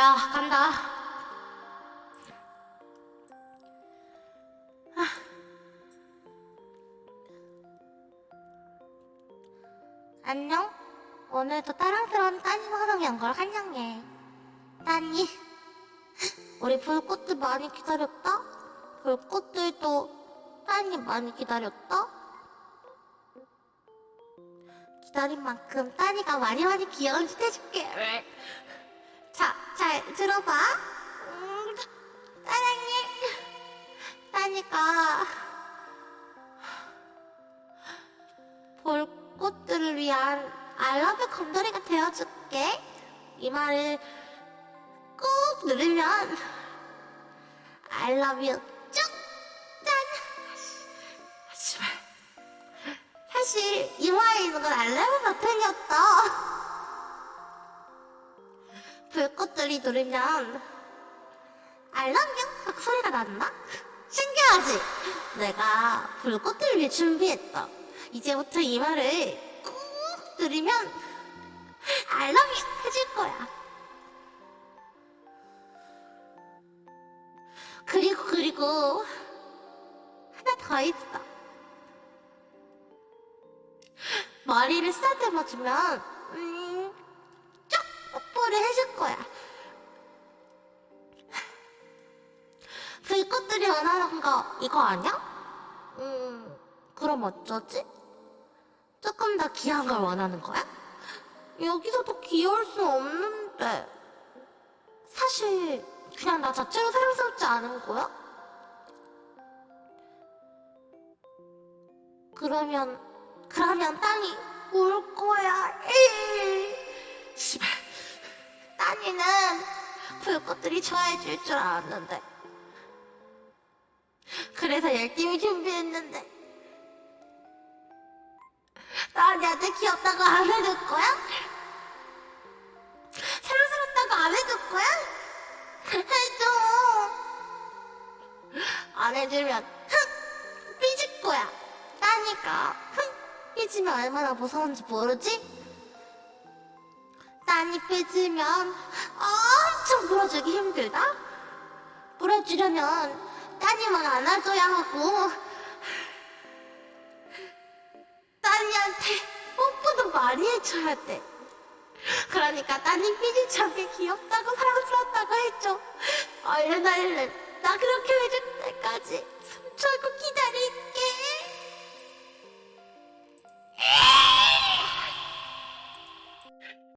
야, 간다. 아. 안녕? 오늘도 따랑스러운 따님 화성 연걸 환영해. 따님, 우리 불꽃들 많이 기다렸다? 불꽃들도 따님 많이 기다렸다? 기다린 만큼 따니가 많이 많이 귀여운 짓 해줄게. 자, 잘 들어봐. 음, 사랑해. 따니까 볼꽃들을 위한 알러뷰 검돌이가 되어줄게. 이 말을 꾹 누르면 알러뷰 쭉! 짠! 하지만 사실 이마에 있는 건 알러뷰 버튼이었다. 불꽃들이 누르면 알람뷰 하고 소리가 났나? 신기하지? 내가 불꽃들을 위해 준비했다. 이제부터 이 말을 꾹 누르면 알람이 해줄 거야. 그리고 그리고 하나 더 있어. 머리를 쓰다듬어주면 원하는 거 이거 아니야? 음, 그럼 어쩌지? 조금 더 귀여운 걸 원하는 거야? 여기서 더 귀여울 수 없는데. 사실 그냥 나 자체로 사랑스럽지 않은 거야? 그러면 그러면 땅이 울 거야. 씨발. 따니는 불꽃들이 좋아해 줄 줄 알았는데. 그래서 열심히 준비했는데. 따니한테 귀엽다고 안 해줄 거야? 사랑스럽다고 안 해줄 거야? 해줘. 안 해주면 흥! 삐질 거야. 따니까 흥! 삐지면 얼마나 무서운지 모르지? 따니 삐지면 엄청 물어주기 힘들다? 물어주려면 따님만 안아줘야 하고 따니한테 뽀뽀도 많이 해줘야 돼. 그러니까 따님 삐지지 않게 귀엽다고 사랑스럽다고 해줘. 얼른 얼른 나 그렇게 해줄 때까지 숨 참고 기다릴게.